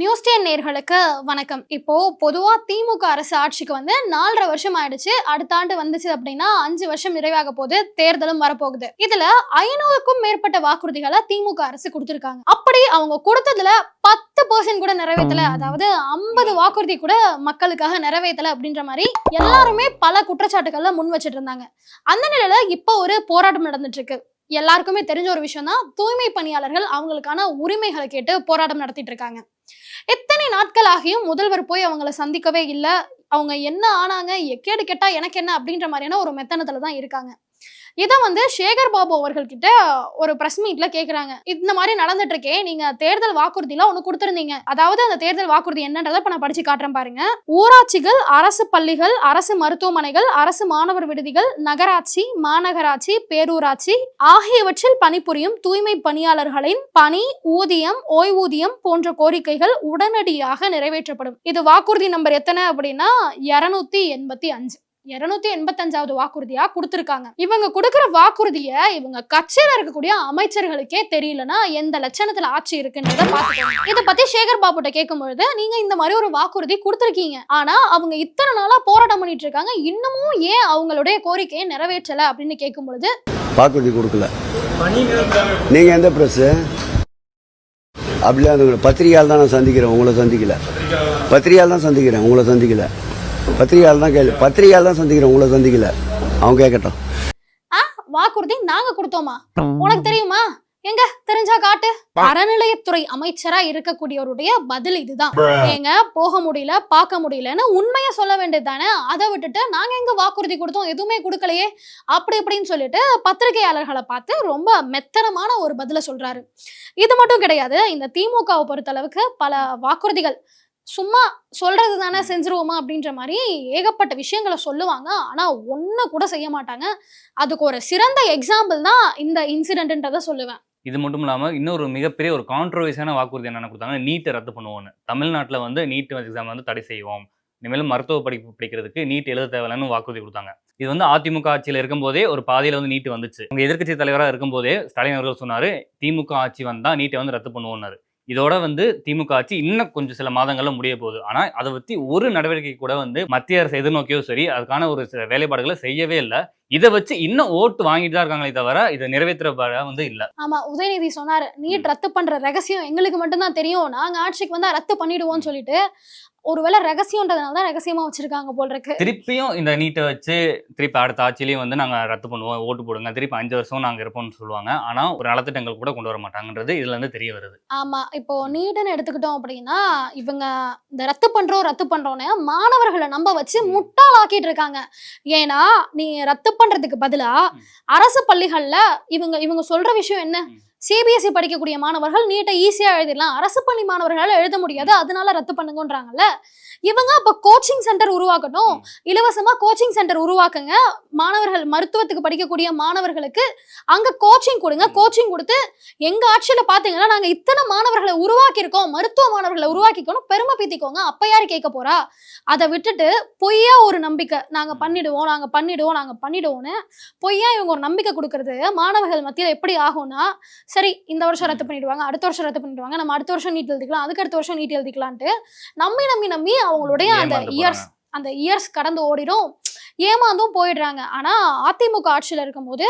News ten நேர்களுக்கு வணக்கம். இப்போ பொதுவா திமுக அரசு ஆட்சிக்கு வந்து நாலரை வருஷம் ஆயிடுச்சு. அடுத்த ஆண்டு வந்துச்சு அப்படின்னா அஞ்சு வருஷம் நிறைவாக போகுது தேர்தலும் வரப்போகுது. இதுல ஐநூறுக்கும் மேற்பட்ட வாக்குறுதிகளை திமுக அரசு கொடுத்திருக்காங்க. அப்படி அவங்க கொடுத்ததுல பத்து பர்சன்ட் கூட நிறைவேற்றல. அதாவது ஐம்பது வாக்குறுதி கூட மக்களுக்காக நிறைவேற்றல அப்படின்ற மாதிரி எல்லாருமே பல குற்றச்சாட்டுகள்ல முன் வச்சிட்டு இருந்தாங்க. அந்த நிலையில இப்போ ஒரு போராட்டம் நடந்துட்டு இருக்கு எல்லாருக்குமே தெரிஞ்ச ஒரு விஷயம் தான் தூய்மை பணியாளர்கள் அவங்களுக்கான உரிமைகளை கேட்டு போராட்டம் நடத்திட்டு இருக்காங்க. எத்தனை நாட்கள் ஆகியும் முதல்வர் போய் அவங்கள சந்திக்கவே இல்லை. அவங்க என்ன ஆனாங்க எக்கேடு கேட்டா எனக்கு என்ன அப்படின்ற மாதிரியான ஒரு மெத்தனத்துல தான் இருக்காங்க. இதை வந்து சேகர் பாபு அவர்கள்கிட்ட ஒரு பிரஸ் மீட்ல கேக்குறாங்க. இந்த மாதிரி நடந்துட்டு இருக்கே நீங்க தேர்தல் வாக்குறுதிலாம் ஒண்ணு கொடுத்திருந்தீங்க. அதாவது அந்த தேர்தல் வாக்குறுதி என்னன்றதை இப்ப நான் படிச்சு காட்டுறேன் பாருங்க. ஊராட்சிகள் அரசு பள்ளிகள் அரசு மருத்துவமனைகள் அரசு மாணவர் விடுதிகள் நகராட்சி மாநகராட்சி பேரூராட்சி ஆகியவற்றில் பணிபுரியும் தூய்மை பணியாளர்களின் பணி ஊதியம் ஓய்வூதியம் போன்ற கோரிக்கைகள் உடனடியாக நிறைவேற்றப்படும். இது வாக்குறுதி நம்பர் எத்தனை அப்படின்னா இருநூத்தி எண்பத்தி அஞ்சு. இருநூத்தி எண்பத்தஞ்சாவது வாக்குறுதியா கொடுத்திருக்காங்க. இவங்க கொடுக்குற வாக்குறுதிய இவங்க கட்சியில இருக்கக்கூடிய அமைச்சர்களுக்கே தெரியலனா எந்த லட்சணத்துல ஆட்சி இருக்குன்றத பாத்துக்கோங்க இத பத்தி சேகர் பாபுட்ட கேட்கும்பொழுது நீங்க இந்த மாதிரி ஒரு வாக்குறுதி கொடுத்துருக்கீங்க. ஆனா அவங்க இத்தனை நாளா போராட்டம் பண்ணிட்டு இருக்காங்க இன்னமும் ஏன் அவங்களுடைய கோரிக்கையை நிறைவேற்றல? அப்படின்னு கேட்கும் பொழுது வாக்குறுதி கொடுக்கல. நீங்க எந்த பிரஸ் அப்படிலாம் பத்திரிகையால் தான் நான் சந்திக்கிறேன். உங்களை சந்திக்கல. பத்திரிகையால் தான் சந்திக்கிறேன். உங்களை சந்திக்கல. பத்திரிகையால் தான் கேள்வி. பத்திரிகையால் தான் சந்திக்கிறேன் உங்களை சந்திக்கல. அவன் கேட்கட்டும் ஆ வாக்குறுதி நாங்க கொடுத்தோமா? உனக்கு தெரியுமா? எங்க? தெரிஞ்சா காட்டு. அறநிலையத்துறை அமைச்சரா இருக்கக்கூடியவருடைய பதில் இதுதான். ஏங்க போக முடியல பார்க்க முடியலன்னு உண்மையை சொல்ல வேண்டியது தானே அதை விட்டுட்டு நாங்க எங்க வாக்குறுதி கொடுத்தோம்? எதுவுமே கொடுக்கலையே. அப்படி இப்படின்னு சொல்லிட்டு பத்திரிகையாளர்களை பார்த்து ரொம்ப மெத்தனமான ஒரு பதில சொல்றாரு. இது மட்டும் கிடையாது இந்த திமுகவை பொறுத்தளவுக்கு பல வாக்குறுதிகள் சும்மா சொல்றது தானே செஞ்சிருவோமா அப்படின்ற மாதிரி ஏகப்பட்ட விஷயங்களை சொல்லுவாங்க. ஆனா ஒண்ணு கூட செய்ய மாட்டாங்க. அதுக்கு ஒரு சிறந்த எக்ஸாம்பிள் தான் இந்த இன்சிடென்ட்ன்றத சொல்லுவேன். இது மட்டும் இல்லாமல் இன்னொரு மிகப்பெரிய ஒரு கான்ட்ரவர்சியான வாக்குறுதி என்னென்ன கொடுத்தாங்க நீட்டை ரத்து பண்ணுவோன்னு தமிழ்நாட்டில் வந்து நீட் எக்ஸாம் வந்து தடை செய்வோம். இனிமேலும் மருத்துவ படிப்பு படிக்கிறதுக்கு நீட் எழுத தேவையில்லைன்னு வாக்குறுதி கொடுத்தாங்க. இது வந்து அதிமுக ஆட்சியில் இருக்கும்போதே ஒரு பாதையில் வந்து நீட் வந்துச்சு. உங்கள் எதிர்க்கட்சி தலைவராக இருக்கும்போதே ஸ்டாலின் அவர்கள் சொன்னார் திமுக ஆட்சி வந்தால் நீட்டை வந்து ரத்து பண்ணுவோம்னாரு. இதோட வந்து திமுக ஆட்சி இன்னும் கொஞ்சம் சில மாதங்கள்ல முடிய போகுது. ஆனா அதை பத்தி ஒரு நடவடிக்கை கூட வந்து மத்திய அரசு எதிர்நோக்கியோ சரி அதுக்கான ஒரு சில வேலைப்பாடுகளை செய்யவே இல்லை. இதை வச்சு இன்னும் ஓட்டு வாங்கிட்டு தான் இருக்காங்களே தவிர இதை நிறைவேற்ற வந்து இல்ல. ஆமா உதயநிதி சொன்னாரு நீட் ரத்து பண்ற ரகசியம் எங்களுக்கு மட்டும்தான் தெரியும். நாங்க ஆட்சிக்கு வந்தா ரத்து பண்ணிடுவோம்னு சொல்லிட்டு ஒருவேளை ரகசியம்ன்றதுனால தான் ரகசியமா வச்சிருக்காங்க போல் இருக்கு திருப்பியும் இந்த நீட்டை வச்சு திருப்பி அடுத்த ஆட்சியிலையும் வந்து நாங்க ரத்து பண்ணுவோம் ஓட்டு போடுங்க திருப்பி அஞ்சு வருஷம் நாங்க இருப்போம்னு சொல்லுவாங்க. ஆனா ஒரு நலத்திட்டங்கள் கூட கொண்டு வர மாட்டாங்கன்றது இதுல இருந்து தெரிய வருது. ஆமா இப்போ நீடுன்னு எடுத்துக்கிட்டோம் அப்படின்னா இவங்க இந்த ரத்து பண்றோம் ரத்து பண்றோம்னு மாணவர்களை நம்ப வச்சு முட்டாளாக்கிட்டு இருக்காங்க. ஏன்னா நீ ரத்து பண்றதுக்கு பதிலா. அரசு பள்ளிகள்ல இவங்க இவங்க சொல்ற விஷயம் என்ன. சிபிஎஸ்சி படிக்கக்கூடிய மாணவர்கள் நீட்டை ஈஸியா எழுதிடலாம். அரசு பள்ளி மாணவர்களால எழுத முடியாது. அதனால ரத்து பண்ணுங்கன்றாங்கல்ல? இவங்க அப்ப கோச்சிங் சென்டர் உருவாக்கட்டும். ம். இலவசமா கோச்சிங் சென்டர் உருவாக்குங்க. மாணவர்கள் மருத்துவத்துக்கு படிக்கக்கூடிய மாணவர்களுக்கு அங்க கோச்சிங் கொடுங்க. கோச்சிங் கொடுத்து எங்க ஆட்சியில பாத்தீங்கன்னா நாங்க இத்தனை மாணவர்களை உருவாக்கி இருக்கோம் மருத்துவ மாணவர்களை உருவாக்கிக்கணும். பெருமை பீத்திக்கோங்க. அப்ப யாரு கேட்க போறா? அதை விட்டுட்டு பொய்யா ஒரு நம்பிக்கை நாங்க பண்ணிடுவோம் நாங்க பண்ணிடுவோம் நாங்க பண்ணிடுவோம்னு பொய்யா இவங்க ஒரு நம்பிக்கை கொடுக்கறது மாணவர்கள் மத்தியில எப்படி ஆகும்னா சரி இந்த வருஷம் ரத்து பண்ணிடுவாங்க அடுத்த வருஷம் ரத்து பண்ணிடுவாங்க நம்ம அடுத்த வருஷம் நீட் எழுதிக்கலாம் அதுக்கு அடுத்த வருஷம் நீட் எழுதிக்கலான்ட்டு நம்பி நம்பி நம்பி அவங்களுடைய அந்த இயர்ஸ். அந்த இயர்ஸ் கடந்து ஓடிடும் ஏமாந்தும் போயிடுறாங்க ஆனா அதிமுக ஆட்சியில இருக்கும்போது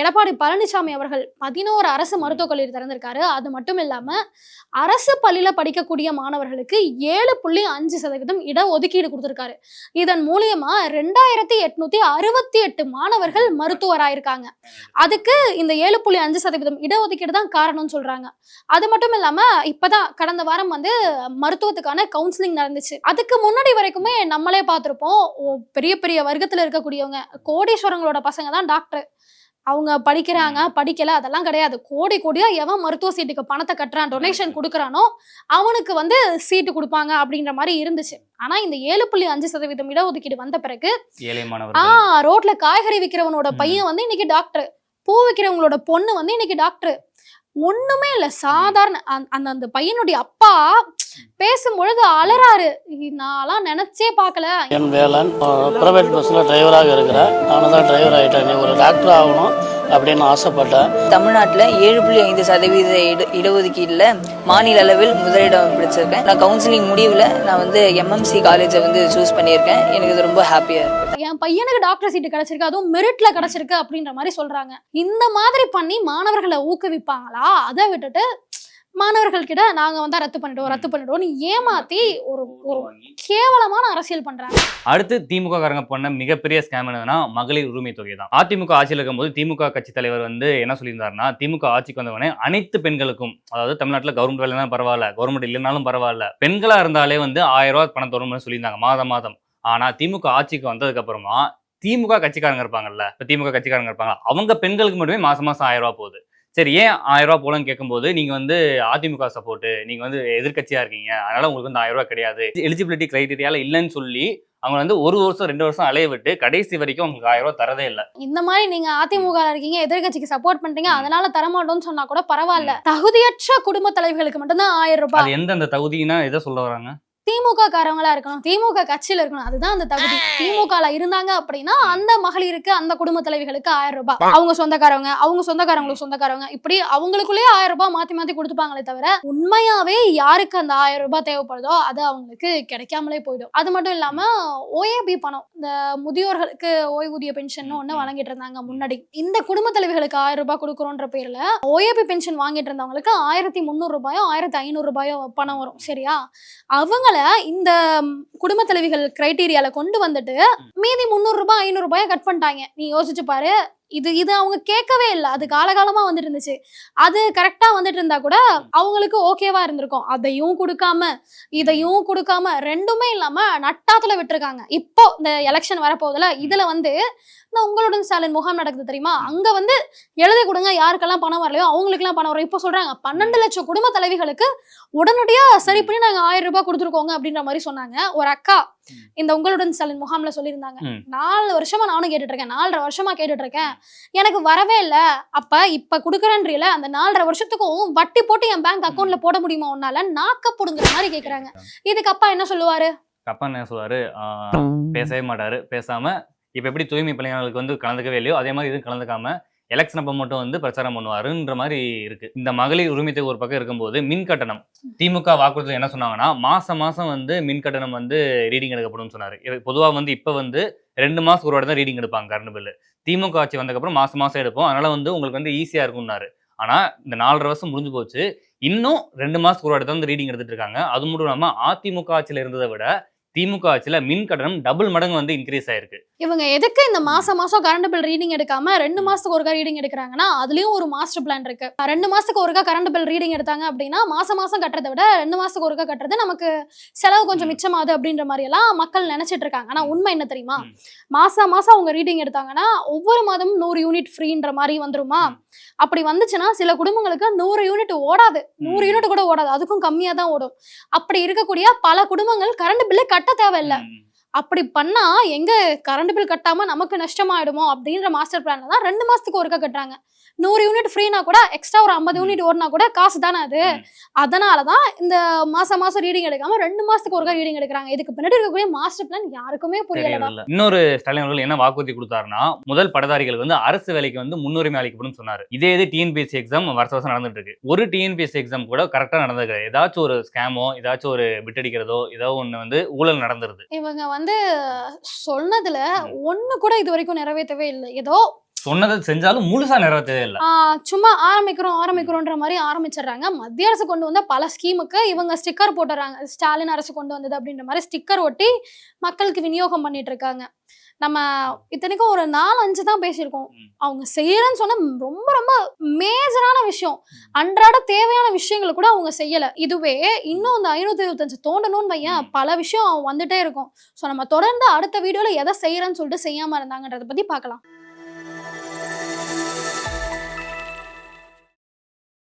எடப்பாடி பழனிசாமி அவர்கள் பதினோரு அரசு மருத்துவக் கல்லூரி திறந்திருக்காரு. அது மட்டும் இல்லாம அரசு பள்ளியில படிக்கக்கூடிய மாணவர்களுக்கு ஏழு புள்ளி அஞ்சு சதவீதம் இட ஒதுக்கீடு கொடுத்திருக்காரு. இதன் மூலியமா ரெண்டாயிரத்தி எட்நூத்தி அறுபத்தி எட்டு மாணவர்கள் மருத்துவராயிருக்காங்க அதுக்கு இந்த ஏழு புள்ளி அஞ்சு சதவீதம் இடஒதுக்கீடு தான் காரணம்னு சொல்றாங்க. அது மட்டும் இல்லாம இப்பதான் கடந்த வாரம் வந்து மருத்துவத்துக்கான கவுன்சிலிங் நடந்துச்சு. அதுக்கு முன்னாடி வரைக்குமே நம்மளே பார்த்திருப்போம். பெரிய பெரிய வர்க்கத்துல இருக்கக்கூடியவங்க கோடீஸ்வரங்களோட பசங்க தான் டாக்டர் அவங்க படிக்கிறாங்க படிக்கல அதெல்லாம் கிடையாது. கோடி கோடியா எவன் மருத்துவ சீட்டுக்கு பணத்தை கட்டுறான் டொனேஷன் கொடுக்குறானோ அவனுக்கு வந்து சீட்டு கொடுப்பாங்க அப்படின்ற மாதிரி இருந்துச்சு. ஆனா இந்த ஏழு புள்ளி அஞ்சு சதவீதம் இடஒதுக்கீடு வந்த பிறகு ஏழை ஆ மாணவர்கள். ரோட்ல காய்கறி விக்கிறவனோட ம். பையன் வந்து இன்னைக்கு டாக்டர் பூ விக்கிறவங்களோட பொண்ணு வந்து இன்னைக்கு டாக்டர் ஒண்ணுமே இல்ல. சாதாரண அந்த- அந்த அந்த பையனுடைய அப்பா பேசும்பொழுது அலறாரு. நான்லாம் நினைச்சே பார்க்கல. என் வேலன் ப்ரைவேட் பஸ்ஸில் டிரைவராக இருக்கிறேன் நானும் தான் டிரைவர் ஆகிட்டேன் நீ ஒரு டாக்டர் ஆகணும். அப்படின்னு ஆசைப்பட்டேன். தமிழ்நாட்டில் ஏழு புள்ளி ஐந்து சதவீத இட இடஒதுக்கீட்டில் மாநில அளவில் முதலிடம் பிடிச்சிருக்கேன். நான் கவுன்சிலிங் முடிவில் நான் வந்து எம்எம்சி காலேஜை வந்து சூஸ் பண்ணியிருக்கேன். எனக்கு இது ரொம்ப ஹாப்பியாக இருக்குது என் பையனுக்கு டாக்டர் சீட்டு கிடைச்சிருக்கு. அதுவும் மெரிட்ல கிடைச்சிருக்கு அப்படின்ற மாதிரி சொல்றாங்க. இந்த மாதிரி பண்ணி மாணவர்களை ஊக்குவிப்பாங்களா? அதை விட்டுட்டு மாணவர்கள் கிட்ட நாங்க வந்தா ரத்து பண்ணிடுவோம் ரத்து பண்ணிடுவோம் ஏமாத்தி ஒரு ஒரு கேவலமான அரசியல் பண்றாங்க. அடுத்து திமுக காரங்க பண்ண மிகப்பெரிய ஸ்கேம் என்னதுன்னா மகளிர் உரிமை தொகை தான். அதிமுக ஆட்சியில் இருக்கும்போது திமுக கட்சி தலைவர் வந்து என்ன சொல்லியிருந்தாருன்னா திமுக ஆட்சிக்கு வந்தவொடனே அனைத்து பெண்களுக்கும் அதாவது தமிழ்நாட்டில் கவர்மெண்ட் வேலை பரவாயில்ல கவர்மெண்ட் இல்லைனாலும் பரவாயில்ல பெண்களா இருந்தாலே வந்து ஆயிரம் ரூபாய் பணம் தரும்னு சொல்லியிருந்தாங்க மாதம் மாதம். ஆனா திமுக ஆட்சிக்கு வந்ததுக்கு அப்புறமா திமுக கட்சிக்காரங்க இருப்பாங்கல்ல இப்ப திமுக கட்சிக்காரங்க இருப்பாங்க அவங்க பெண்களுக்கு மட்டுமே மாசம் மாசம் ஆயிரம் ரூபாய் போகுது. சரி ஏன் ஆயிரம் ரூபாய் போலன்னு கேட்கும்போது நீங்க வந்து அதிமுக சப்போர்ட் நீங்க வந்து எதிர்க்கட்சியா இருக்கீங்க. அதனால உங்களுக்கு வந்து ஆயிரம் ரூபாய் கிடையாது. எலிஜிபிலிட்டி கிரைட்டீரியால இல்லைன்னு சொல்லி அவங்க வந்து ஒரு வருஷம் ரெண்டு வருஷம் அலைய விட்டு கடைசி வரைக்கும் உங்களுக்கு ஆயிரம் ரூபாய் தரதே இல்லை. இந்த மாதிரி நீங்க அதிமுக இருக்கீங்க எதிர்கட்சிக்கு சப்போர்ட் பண்றீங்க அதனால தரமாட்டோம்னு சொன்னா கூட பரவாயில்ல. தகுதியற்ற குடும்ப தலைவிகளுக்கு மட்டும்தான் ஆயிரம் ரூபாய் அது எந்தெந்த தகுதினா எதை சொல்ல வராங்க? திமுக காரங்களா இருக்கணும். திமுக கட்சியில இருக்கணும். அதுதான் அந்த தகுதி. திமுக ல இருந்தாங்க அப்படின்னா அந்த மகளிருக்கு அந்த குடும்ப தலைவிகளுக்கு ஆயிரம் ரூபாய். அவங்க சொந்தக்காரவங்க அவங்க சொந்தக்காரங்களுக்கு சொந்தக்காரவங்க. இப்படி அவங்களுக்குள்ளேயே ஆயிரம் ரூபாய் மாத்தி மாத்தி கொடுத்துப்பாங்களே தவிர உண்மையாவே யாருக்கு அந்த ஆயிரம் ரூபாய் தேவைப்படுதோ அது அவங்களுக்கு கிடைக்காமலே போயிடும். அது மட்டும் இல்லாம ஓஏபி பணம் இந்த முதியோர்களுக்கு ஓய்வூதிய பென்ஷன் ஒண்ணு வழங்கிட்டு இருந்தாங்க முன்னாடி. இந்த குடும்ப தலைவிகளுக்கு ஆயிரம் ரூபாய் கொடுக்குறோன்ற பேர்ல ஓஏபி பென்ஷன் வாங்கிட்டு இருந்தவங்களுக்கு ஆயிரத்தி முந்நூறு ரூபாயோ ஆயிரத்தி ஐநூறு ரூபாயோ பணம் வரும். சரியா? அவங்கள இந்த குடும்ப தலைவிகள் கிரைட்டீரியால கொண்டு வந்துட்டு மீதி முந்நூறு ரூபாய் ஐநூறு ரூபாயை கட் பண்ணிட்டாங்க. நீ யோசிச்சு பாரு இது இது அவங்க கேட்கவே இல்லை. அது காலகாலமாக வந்துட்டு இருந்துச்சு அது கரெக்டாக வந்துட்டு இருந்தா கூட அவங்களுக்கு ஓகேவா இருந்திருக்கும். அதையும் கொடுக்காம இதையும் கொடுக்காம ரெண்டுமே இல்லாம நட்டாத்துல விட்டுருக்காங்க. இப்போ இந்த எலெக்ஷன் வரப்போகுதுல இதுல வந்து இந்த உங்களுடன் ஸ்டாலின் முகாம் நடக்குது தெரியுமா? அங்க வந்து எழுதி கொடுங்க யாருக்கெல்லாம் பணம் வரலையோ அவங்களுக்கெல்லாம் பணம் வரும் இப்போ சொல்றாங்க பன்னெண்டு லட்சம் குடும்ப தலைவிகளுக்கு உடனடியா சரி பண்ணி நாங்க ஆயிரம் ரூபாய் கொடுத்துருக்கோங்க அப்படின்ற மாதிரி சொன்னாங்க. ஒரு அக்கா இந்த உங்களுடன் ஸ்டாலின் முகாம்ல சொல்லியிருந்தாங்க. நாலு வருஷமா நானும் கேட்டுட்டு இருக்கேன் நாலரை வருஷமா கேட்டுட்டு இருக்கேன் எனக்கு வரவே இல்ல. அப்ப இப்ப குடுக்கறன்றீல அந்த நாலரை வருஷத்துக்கும் வட்டி போட்டு என் பேங்க் அக்கவுண்ட்ல போட முடியுமா உன்னால? நாக்க புடுங்குற மாதிரி கேக்குறாங்க. இதுக்கு அப்பா என்ன சொல்லுவாரு? அப்பா என்ன சொல்லுவாரு? பேசவே மாட்டாரு. பேசாம இப்ப எப்படி தூய்மை பணியாளர்களுக்கு வந்து கலந்துக்கவே இல்லையோ அதே மாதிரி இது கலந்துக்காம எலெக்ஷன் அப்போ மட்டும் வந்து பிரச்சாரம் பண்ணுவாருன்ற மாதிரி இருக்கு. இந்த மகளிர் உரிமைத்தை ஒரு பக்கம் இருக்கும்போது மின் கட்டணம். திமுக வாக்குறுதியில் என்ன சொன்னாங்கன்னா மாசம் மாசம் வந்து மின் கட்டணம் வந்து ரீடிங் எடுக்கப்படும் சொன்னாரு. இது வந்து இப்போ வந்து ரெண்டு மாசம் ஒரு வாட்டி தான் ரீடிங் எடுப்பாங்க கரண்ட் பில்லு. திமுக ஆட்சி வந்தக்கப்புறம் மாசம் மாசம் எடுப்போம். அதனால வந்து உங்களுக்கு வந்து ஈஸியா இருக்கும்னாரு. ஆனா இந்த நாலரை வருஷம் முடிஞ்சு போச்சு. இன்னும் ரெண்டு மாசத்துக்கு ஒரு வாட்டி தான் வந்து ரீடிங் எடுத்துட்டு இருக்காங்க. அது மட்டும் இல்லாமல் அதிமுக ஆட்சியில் இருந்ததை விட திமுக ஆட்சியில மின் கட்டணம் டபுள் மடங்கு வந்து இன்க்ரீஸ் ஆயிருக்கு. இவங்க எதுக்கு இந்த மாசம் மாசம் கரண்ட் பில் ரீடிங் எடுக்காம ரெண்டு மாசத்துக்கு ஒருக்கா ரீடிங் எடுக்கிறாங்கன்னா அதுலயும் ஒரு மாஸ்டர் பிளான் இருக்கு. ரெண்டு மாசத்துக்கு ஒருக்கா கரண்ட் பில் ரீடிங் எடுத்தாங்க அப்படின்னா மாசம் மாசம் கட்டுறதை விட ரெண்டு மாசத்துக்கு ஒருக்கா கட்டுறது நமக்கு செலவு கொஞ்சம் மிச்சமாகுது அப்படின்ற மாதிரி எல்லாம் மக்கள் நினைச்சிட்டு இருக்காங்க. ஆனா உண்மை என்ன தெரியுமா. மாசம் மாசம் அவங்க ரீடிங் எடுத்தாங்கன்னா ஒவ்வொரு மாதமும் நூறு யூனிட் ஃப்ரீன்ற மாதிரி வந்துருமா? அப்படி வந்துச்சுன்னா சில குடும்பங்களுக்கு நூறு யூனிட் ஓடாது. நூறு. யூனிட் கூட ஓடாது. அதுக்கும் கம்மியா தான் ஓடும். அப்படி இருக்கக்கூடிய பல குடும்பங்கள் கரண்ட் பில்லை கட்ட നട്ടത്താവല്ല அப்படி பண்ணா எங்க கரண்ட் பில் கட்டாம நமக்கு நஷ்டமாயிடுமோ அப்படின்ற மாஸ்டர் பிளான்ல தான் ரெண்டு மாசத்துக்கு ஒருக்கா கட்டுறாங்க. நூறு யூனிட் ஃப்ரீனா கூட எக்ஸ்ட்ரா ஒரு ஐம்பது யூனிட் ஓடினா கூட காசு தானே அது? ம். அதனாலதான் இந்த மாசம் மாசம் ரீடிங் எடுக்காம ரெண்டு மாசத்துக்கு ஒருக்கா ரீடிங் எடுக்கிறாங்க. இதுக்கு பின்னாடி இருக்கக்கூடிய மாஸ்டர் பிளான் யாருக்குமே தெரியல இன்னொரு ஸ்டாலின் அவர்கள் என்ன வாக்குறுதி கொடுத்தாருன்னா முதல் பட்டதாரிகளுக்கு வந்து அரசு வேலைக்கு வந்து முன்னுரிமை அளிக்கப்படும் சொன்னாரு. இதே இது டிஎன்பிஎஸ்சி எக்ஸாம் வருஷ வருஷம் நடந்துட்டு இருக்கு. ஒரு டிஎன்பிஎஸ்சி எக்ஸாம் கூட கரெக்டா நடந்தது ஏதாச்சும் ஒரு ஸ்கேமோ ஏதாச்சும் ஒரு பிட்டடிக்கிறதோ ஏதோ ஒண்ணு வந்து ஊழல் நடந்துருது. இவங்க வந்து சொன்னதுல ஒண்ணு கூட இது வரைக்கும் நிறைவேற்றவே இல்லை. ஏதோ சொன்னதை செஞ்சாலும் முழுசா நிறைவேற்றவே இல்லை. சும்மா ஆரம்பிக்கிறோம் ஆரம்பிக்கிறோன்ற மாதிரி ஆரம்பிச்சிடுறாங்க. மத்திய அரசு கொண்டு வந்த பல ஸ்கீமுக்கு இவங்க ஸ்டிக்கர் போட்டுறாங்க ஸ்டாலின் அரசு கொண்டு வந்தது அப்படின்ற மாதிரி ஸ்டிக்கர் ஒட்டி மக்களுக்கு விநியோகம் பண்ணிட்டு இருக்காங்க. நம்ம இத்தனைக்கும் ஒரு நாலு அஞ்சு தான் பேசியிருக்கோம். அவங்க செய்யறேன்னு சொன்ன ரொம்ப ரொம்ப மேஜரான விஷயம். அன்றாட தேவையான விஷயங்களை கூட அவங்க செய்யல. இதுவே இன்னும் அந்த ஐநூத்தி இருபத்தஞ்சு தோண்டணும்னு வையன். பல விஷயம் வந்துட்டே இருக்கும். ஸோ நம்ம தொடர்ந்து அடுத்த வீடியோல எதை செய்யறேன்னு சொல்லிட்டு செய்யாம இருந்தாங்கன்றத பத்தி பார்க்கலாம்.